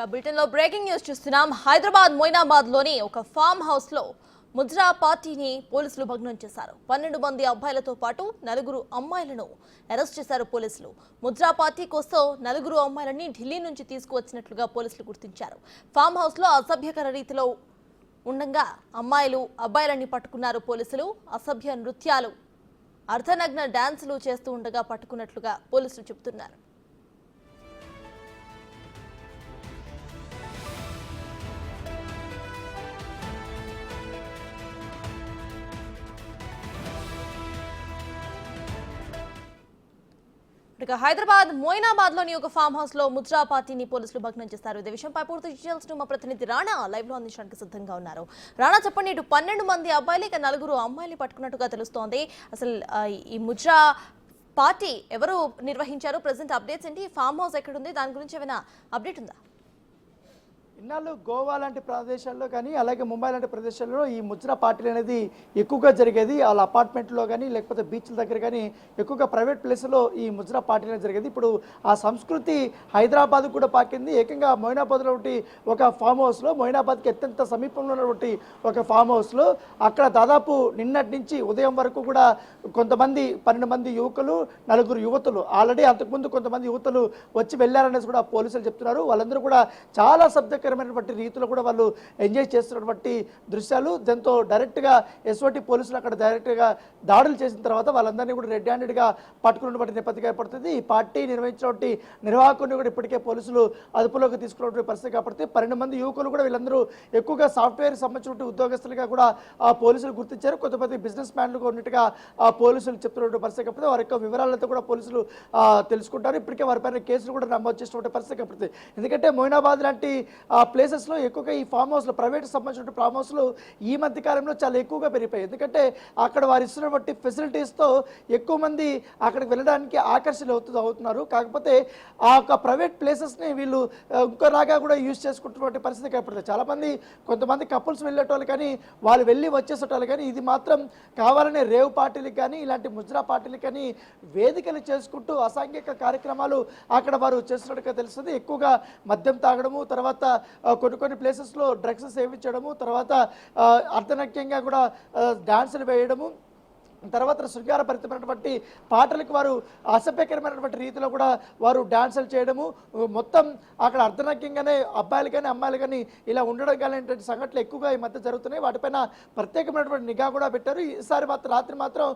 ఇక బులెటిన్లో breaking news చూస్తున్నాం. హైదరాబాద్ మొయినాబాద్లోని ఒక ఫామ్ హౌస్లో ముద్రా పార్టీని పోలీసులు భగ్నం చేశారు. పన్నెండు మంది అబ్బాయిలతో పాటు నలుగురు అమ్మాయిలను అరెస్ట్ చేశారు పోలీసులు. ముద్రా పార్టీ కోసం నలుగురు అమ్మాయిలని ఢిల్లీ నుంచి తీసుకువచ్చినట్లుగా పోలీసులు గుర్తించారు. ఫామ్ హౌస్లో అసభ్యకర రీతిలో ఉండగా అమ్మాయిలు అబ్బాయిలని పట్టుకున్నారు పోలీసులు. అసభ్య నృత్యాలు అర్ధనగ్న డాన్సులు చేస్తూ ఉండగా పట్టుకున్నట్లుగా పోలీసులు చెబుతున్నారు. ఇక హైదరాబాద్ మోయినాబాద్లోని ఒక ఫామ్ హౌస్లో ముద్రా పార్టీని పోలీసులు భగ్నం చేస్తారు. ఇదే విషయంపై పూర్తి డీటెయిల్స్ మా ప్రతినిధి రాణా లైవ్లో అందించడానికి సిద్ధంగా ఉన్నారు. రాణా చెప్పండి ఇటు పన్నెండు మంది అబ్బాయిలు ఇక నలుగురు అమ్మాయిలు పట్టుకున్నట్టుగా తెలుస్తోంది. అసలు ఈ ముద్రా పార్టీ ఎవరు నిర్వహించారు? ప్రజెంట్ అప్డేట్స్ ఏంటి? ఈ ఫామ్ హౌస్ ఎక్కడుంది? దాని గురించి ఏమైనా అప్డేట్ ఉందా? ఇన్నాళ్ళు గోవా లాంటి ప్రదేశాల్లో కానీ అలాగే ముంబై లాంటి ప్రదేశాల్లో ఈ ముజ్రా పార్టీలు అనేది ఎక్కువగా జరిగేది. వాళ్ళ అపార్ట్మెంట్లో కానీ లేకపోతే బీచ్ల దగ్గర కానీ ఎక్కువగా ప్రైవేట్ ప్లేస్లో ఈ ముజ్రా పార్టీలు అనేది జరిగేది. ఇప్పుడు ఆ సంస్కృతి హైదరాబాద్ కూడా పాకింది. ఏకంగా మొయినాబాద్లో ఒకటి ఒక ఫామ్ హౌస్లో మొయినాబాద్కి అత్యంత సమీపంలో ఉన్నటువంటి ఒక ఫామ్ హౌస్లో అక్కడ దాదాపు నిన్నటి నుంచి ఉదయం వరకు కూడా కొంతమంది పన్నెండు మంది యువకులు నలుగురు యువతులు ఆల్రెడీ అంతకుముందు కొంతమంది యువతులు వచ్చి వెళ్ళారనేసి కూడా పోలీసులు చెప్తున్నారు. వాళ్ళందరూ కూడా చాలా ఆసక్తికరమైనటువంటి రీతిలో కూడా వాళ్ళు ఎంజాయ్ చేస్తున్నటువంటి దృశ్యాలు. దాంతో డైరెక్ట్గా ఎస్ఓటి పోలీసులు అక్కడ డైరెక్ట్గా దాడులు చేసిన తర్వాత వాళ్ళందరినీ కూడా రెడ్ హ్యాండెడ్గా పట్టుకున్నటువంటి నేపథ్యం ఏర్పడుతుంది. ఈ పార్టీ నిర్వహించినటువంటి నిర్వాహకుడిని కూడా ఇప్పటికే పోలీసులు అదుపులోకి తీసుకున్నటువంటి పరిస్థితి కాబట్టి పన్నెండు మంది యువకులు కూడా వీళ్ళందరూ ఎక్కువగా సాఫ్ట్వేర్ సంబంధించిన ఉద్యోగస్తులుగా కూడా ఆ పోలీసులు గుర్తించారు. కొంతమంది బిజినెస్ మ్యాన్లుగా ఉన్నట్టుగా ఆ పోలీసులు చెప్తున్నటువంటి పరిస్థితి కాబట్టి వారి యొక్క వివరాలతో కూడా పోలీసులు తెలుసుకుంటారు. ఇప్పటికే వారిపైన కేసులు కూడా నమోదు చేసినటువంటి పరిస్థితి కాబట్టి ఎందుకంటే మొయినాబాద్ లాంటి ఆ ప్లేసెస్లో ఎక్కువగా ఈ ఫామ్ హౌస్లు ప్రైవేట్ సంబంధించిన ఫామ్ హౌస్లు ఈ మధ్య కాలంలో చాలా ఎక్కువగా పెరిగిపోయాయి. ఎందుకంటే అక్కడ వారు ఇస్తున్నటువంటి ఫెసిలిటీస్తో ఎక్కువ మంది అక్కడికి వెళ్ళడానికి ఆకర్షణ అవుతు అవుతున్నారు. కాకపోతే ఆ యొక్క ప్రైవేట్ ప్లేసెస్ని వీళ్ళు ఇంకోలాగా కూడా యూజ్ చేసుకుంటున్నటువంటి పరిస్థితి ఏర్పడుతుంది చాలామంది కొంతమంది కపుల్స్ వెళ్ళేటోళ్ళు కానీ వాళ్ళు వెళ్ళి వచ్చేసేటోళ్ళు కానీ ఇది మాత్రం కావాలనే రేవ్ పార్టీలకు కానీ ఇలాంటి ముజ్రా పార్టీలకు కానీ వేదికలు చేసుకుంటూ అసాంఘిక కార్యక్రమాలు అక్కడ వారు చేస్తున్నట్టుగా తెలుస్తుంది. ఎక్కువగా మద్యం తాగడము తర్వాత కొన్ని కొన్ని ప్లేసెస్లో డ్రగ్స్ సేవించడము తర్వాత ఆ, కూడా డ్యాన్సులు డాన్సులు వేయడము. తర్వాత శృంగారభరితమైనటువంటి పాటలకు వారు అసభ్యకరమైనటువంటి రీతిలో కూడా వారు డాన్సులు చేయడము. మొత్తం అక్కడ అర్ధనగ్యంగానే అబ్బాయిలు కానీ అమ్మాయిలు కానీ ఇలా ఉండడం కానీ సంఘటనలు ఎక్కువగా ఈ మధ్య జరుగుతున్నాయి. వాటిపైన ప్రత్యేకమైనటువంటి నిఘా కూడా పెట్టారు. ఈసారి మాత్రం రాత్రి మాత్రం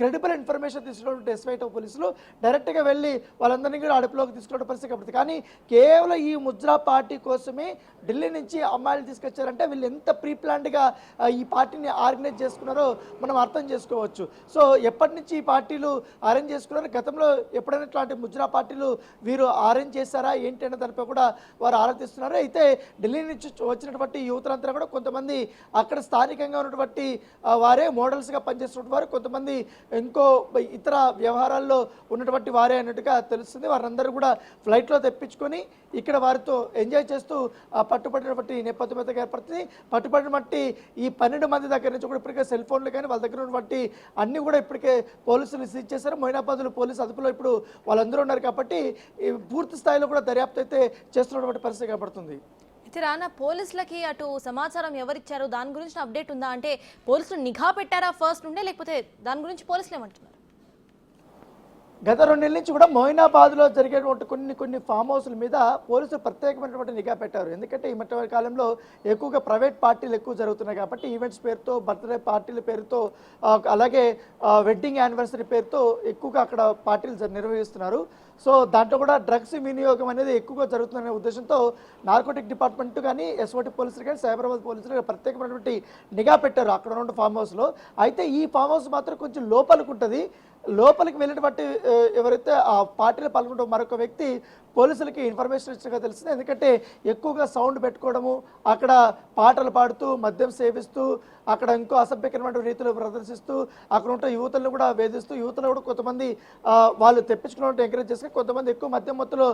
క్రెడిబుల్ ఇన్ఫర్మేషన్ తీసుకున్నటువంటి ఎస్వైటో పోలీసులు డైరెక్ట్గా వెళ్ళి వాళ్ళందరినీ కూడా అడుపులోకి తీసుకున్న పరిస్థితి కాబట్టి కానీ కేవలం ఈ ముద్రా పార్టీ కోసమే ఢిల్లీ నుంచి అమ్మాయిలు తీసుకొచ్చారంటే వీళ్ళు ఎంత ప్రీ ప్లాన్డ్గా ఈ పార్టీని ఆర్గనైజ్ చేసుకున్నారో మనం అర్థం చేసుకోవచ్చు. సో ఎప్పటి నుంచి ఈ పార్టీలు అరేంజ్ చేసుకున్నారు? గతంలో ఎప్పుడైనా ఇట్లాంటి ముజ్రా పార్టీలు వీరు అరేంజ్ చేశారా? ఏంటి అనే దానిపై కూడా వారు ఆలోచిస్తున్నారు. అయితే ఢిల్లీ నుంచి వచ్చినటువంటి యువతులంతా కూడా కొంతమంది అక్కడ స్థానికంగా ఉన్నటువంటి వారే మోడల్స్గా పనిచేస్తున్నటువంటి వారు కొంతమంది ఇంకో ఇతర వ్యవహారాల్లో ఉన్నటువంటి వారే అన్నట్టుగా తెలుస్తుంది. వారందరూ కూడా ఫ్లైట్లో తెప్పించుకొని ఇక్కడ వారితో ఎంజాయ్ చేస్తూ ఆ, పట్టుబడినటువంటి నేపథ్యం అయితే ఏర్పడుతుంది. పట్టుబడిన బట్టి ఈ పన్నెండు మంది దగ్గర నుంచి కూడా ఇప్పటికే సెల్ ఫోన్లు కానీ వాళ్ళ దగ్గర ఉన్నటువంటి అన్నీ కూడా ఇప్పటికే పోలీసులు సీజ్ చేశారు. మొయినాబాద్లో పోలీసు అదుపులో ఇప్పుడు వాళ్ళందరూ ఉన్నారు కాబట్టి పూర్తి స్థాయిలో కూడా దర్యాప్తు అయితే చేస్తున్నటువంటి పరిస్థితి కనబడుతుంది. అయితే రానా పోలీసులకి అటు సమాచారం ఎవరిచ్చారు? దాని గురించి అప్డేట్ ఉందా? అంటే పోలీసులు నిఘా పెట్టారా ఫస్ట్ నుండే? లేకపోతే దాని గురించి పోలీసులు ఏమంటున్నారు? గత రెండు నెలల నుంచి కూడా మొయినాబాద్లో జరిగేటువంటి కొన్ని కొన్ని ఫామ్ హౌస్ల మీద పోలీసులు ప్రత్యేకమైనటువంటి నిఘా పెట్టారు. ఎందుకంటే ఈ మధ్య కాలంలో ఎక్కువగా ప్రైవేట్ పార్టీలు ఎక్కువ జరుగుతున్నాయి కాబట్టి ఈవెంట్స్ పేరుతో బర్త్డే పార్టీల పేరుతో అలాగే వెడ్డింగ్ యానివర్సరీ పేరుతో ఎక్కువగా అక్కడ పార్టీలు నిర్వహిస్తున్నారు. సో దాంట్లో కూడా డ్రగ్స్ వినియోగం అనేది ఎక్కువగా జరుగుతుందనే ఉద్దేశంతో నార్కోటిక్ డిపార్ట్మెంట్ కానీ ఎస్ఓటి పోలీసులు కానీ సైబరాబాద్ పోలీసులు ప్రత్యేకమైనటువంటి నిఘా పెట్టారు అక్కడ ఉన్న ఫామ్ హౌస్లో. అయితే ఈ ఫామ్ హౌస్ మాత్రం కొంచెం లోపలికి ఉంటుంది. లోపలికి వెళ్ళినటువంటి ఎవరైతే ఆ పార్టీలో పాల్గొంటూ మరొక వ్యక్తి పోలీసులకి ఇన్ఫర్మేషన్ ఇచ్చినట్టుగా తెలిసింది ఎందుకంటే ఎక్కువగా సౌండ్ పెట్టుకోవడము అక్కడ పాటలు పాడుతూ మద్యం సేవిస్తూ అక్కడ ఇంకో అసభ్యకరమైన రీతిలో ప్రదర్శిస్తూ అక్కడ ఉంటే యువతలను కూడా వేధిస్తూ యువతలు కూడా కొంతమంది వాళ్ళు తెప్పించుకున్నట్టు ఎంకరేజ్ చేసుకుని కొంతమంది ఎక్కువ మద్యం మొత్తంలో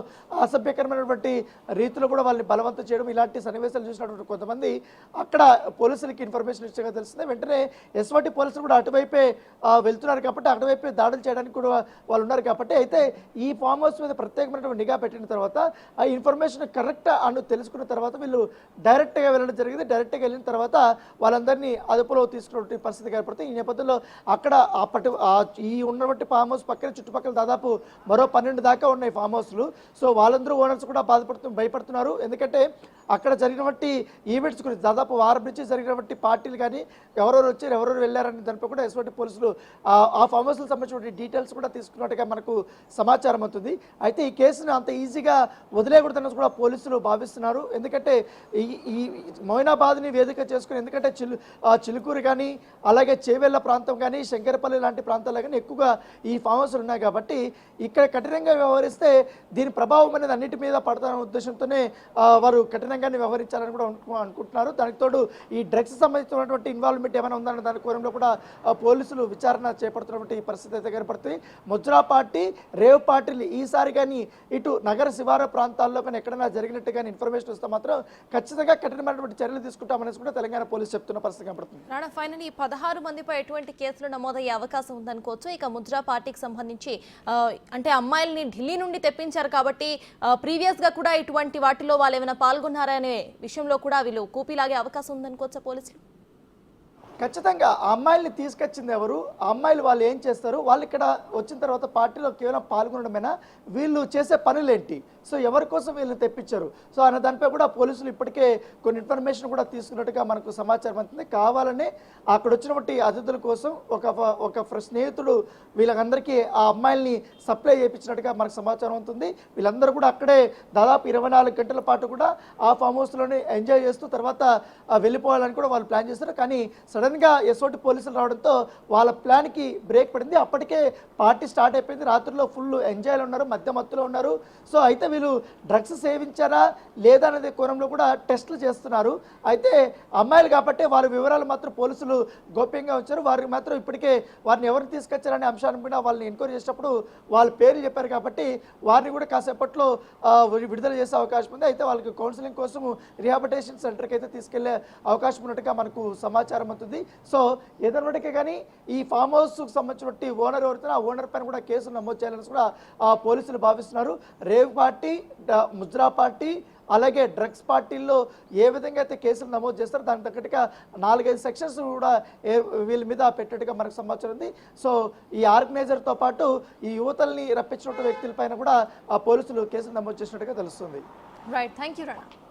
అసభ్యకరమైనటువంటి రీతిలో కూడా వాళ్ళని బలవంతం చేయడం ఇలాంటి సన్నివేశాలు చూసినటువంటి కొంతమంది అక్కడ పోలీసులకి ఇన్ఫర్మేషన్ ఇచ్చినట్టుగా తెలిసింది వెంటనే ఎస్వాటి పోలీసులు కూడా అటువైపే వెళ్తున్నారు కాబట్టి అటువైపే దాడులు చేయడానికి కూడా వాళ్ళు ఉన్నారు కాబట్టి అయితే ఈ ఫామ్ హౌస్ మీద ప్రత్యేకమైనటువంటి నిఘా పెట్టిన తర్వాత ఆ ఇన్ఫర్మేషన్ కరెక్ట్ అని తెలుసుకున్న తర్వాత వీళ్ళు డైరెక్ట్గా వెళ్ళడం జరిగింది. డైరెక్ట్గా వెళ్ళిన తర్వాత వాళ్ళందరినీ అదుపులో తీసుకున్నటువంటి పరిస్థితి ఏర్పడుతుంది. ఈ నేపథ్యంలో అక్కడ అప్పటి ఈ ఉన్నటువంటి ఫామ్ హౌస్ పక్కన చుట్టుపక్కల దాదాపు మరో పన్నెండు దాకా ఉన్నాయి ఫామ్ హౌస్లు. సో వాళ్ళందరూ ఓనర్స్ కూడా బాధపడుతు భయపడుతున్నారు. ఎందుకంటే అక్కడ జరిగినటువంటి ఈవెంట్స్ గురించి దాదాపు వారం నుంచి జరిగినటువంటి పార్టీలు కానీ ఎవరెవరు వచ్చారు ఎవరెవరు వెళ్ళారని దానిపై కూడా ఎటువంటి పోలీసులు ఆ- ఆ ఫామ్ హౌస్లకు సంబంధించిన డీటెయిల్స్ కూడా తీసుకున్నట్టుగా మనకు సమాచారం అవుతుంది. అయితే ఈ కేసును అంత ఈజీగా వదిలేయకూడదని కూడా పోలీసులు భావిస్తున్నారు. ఎందుకంటే ఈ ఈ మొయినాబాద్ని వేదిక చేసుకుని ఎందుకంటే చిలు ఆ చిలుకూరు కానీ అలాగే చేవెళ్ళ ప్రాంతం కానీ శంకరపల్లి లాంటి ప్రాంతాల్లో కానీ ఎక్కువగా ఈ ఫామ్ హౌస్లు ఉన్నాయి కాబట్టి ఇక్కడ కఠినంగా వ్యవహరిస్తే దీని ప్రభావం అనేది అన్నిటి మీద పడతారనే ఉద్దేశంతోనే వారు కఠినంగానే వ్యవహరించాలని కూడా అనుకుంటున్నారు. దానికి తోడు ఈ డ్రగ్స్ సంబంధించినటువంటి ఇన్వాల్వ్మెంట్ ఏమైనా ఉందన్న దాని కోరంలో కూడా పోలీసులు విచారణ చేపడుతున్నటువంటి పరిస్థితి అయితే కనపడుతుంది ముజ్రా పార్టీ రేవ్ పార్టీలు ఈసారి కానీ ఇటు నగర శివార ప్రాంతాల్లో కానీ ఎక్కడైనా జరిగినట్టు కానీ ఇన్ఫర్మేషన్ వస్తే మాత్రం ఖచ్చితంగా కఠినమైనటువంటి చర్యలు తీసుకుంటామనేసి కూడా తెలంగాణ పోలీసు చెప్తున్న పరిస్థితి కనపడుతుంది. రాణా ఫైనల్ ఈ పదహారు మందిపై ఎటువంటి కేసులు నమోదయ్యే అవకాశం ఉందనుకోవచ్చు. ఇక ముద్రా పార్టీకి సంబంధించి అంటే అమ్మాయిల్ని ఢిల్లీ నుండి తెప్పించారు కాబట్టి ప్రీవియస్గా కూడా ఇటువంటి వాటిలో వాళ్ళు ఏమైనా పాల్గొన్నారా అనే విషయంలో కూడా వీళ్ళు కూపీలాగే అవకాశం ఉందనుకోవచ్చా పోలీసులు? ఖచ్చితంగా ఆ అమ్మాయిల్ని తీసుకొచ్చింది ఎవరు? ఆ అమ్మాయిలు వాళ్ళు ఏం చేస్తారు? వాళ్ళు ఇక్కడ వచ్చిన తర్వాత పార్టీలో కేవలం పాల్గొనడమేనా? వీళ్ళు చేసే పనులేంటి? సో ఎవరి కోసం వీళ్ళని తెప్పించారు? సో అనే దానిపై కూడా పోలీసులు ఇప్పటికే కొన్ని ఇన్ఫర్మేషన్ కూడా తీసుకున్నట్టుగా మనకు సమాచారం అందుతుంది కావాలనే అక్కడ వచ్చినటువంటి అతిథుల కోసం ఒక ఫ- ఒక స్నేహితుడు వీళ్ళందరికీ ఆ అమ్మాయిల్ని సప్లై చేయించినట్టుగా మనకు సమాచారం అవుతుంది. వీళ్ళందరూ కూడా అక్కడే దాదాపు ఇరవై నాలుగు గంటల పాటు కూడా ఆ ఫామ్ హౌస్లోనే ఎంజాయ్ చేస్తూ తర్వాత వెళ్ళిపోవాలని కూడా వాళ్ళు ప్లాన్ చేస్తారు కానీ సడన్గా ఎసోటి పోలీసులు రావడంతో వాళ్ళ ప్లాన్కి బ్రేక్ పడింది. అప్పటికే పార్టీ స్టార్ట్ అయిపోయింది. రాత్రిలో ఫుల్ ఎంజాయ్లో ఉన్నారు మధ్య మత్తులో ఉన్నారు. సో అయితే వీళ్ళు డ్రగ్స్ సేవించారా లేదా అనేది కోణంలో కూడా టెస్టులు చేస్తున్నారు. అయితే అమ్మాయిలు కాబట్టి వారి వివరాలు మాత్రం పోలీసులు గోప్యంగా ఉంచారు. వారికి మాత్రం ఇప్పటికే వారిని ఎవరిని తీసుకొచ్చారనే అంశాన్ని కూడా వాళ్ళని ఎంక్వైరీ చేసినప్పుడు వాళ్ళ పేరు చెప్పారు కాబట్టి వారిని కూడా కాసేపట్లో విడుదల చేసే అవకాశం ఉంది. అయితే వాళ్ళకి కౌన్సిలింగ్ కోసం రిహాబిటేషన్ సెంటర్కి అయితే తీసుకెళ్ళే అవకాశం ఉన్నట్టుగా మనకు సమాచారం అవుతుంది సో ఏదన్నటికీ కానీ ఈ ఫామ్ హౌస్కు సంబంధించినటువంటి ఓనర్ ఎవరితో ఆ ఓనర్ పైన కూడా కేసులు నమోదు చేయాలని కూడా ఆ పోలీసులు భావిస్తున్నారు. రేవ్ పార్టీ ముద్రా ముజ్రా పార్టీ అలాగే డ్రగ్స్ పార్టీల్లో ఏ విధంగా అయితే కేసులు నమోదు చేస్తారో దానికి తగ్గట్టుగా నాలుగైదు సెక్షన్స్ కూడా వీళ్ళ మీద పెట్టేట్టుగా మనకు సమాచారం ఉంది. సో ఈ ఆర్గనైజర్తో పాటు ఈ యువతల్ని రప్పించినటువంటి వ్యక్తులపైన కూడా ఆ పోలీసులు కేసులు నమోదు చేసినట్టుగా తెలుస్తుంది. Right thank you Rana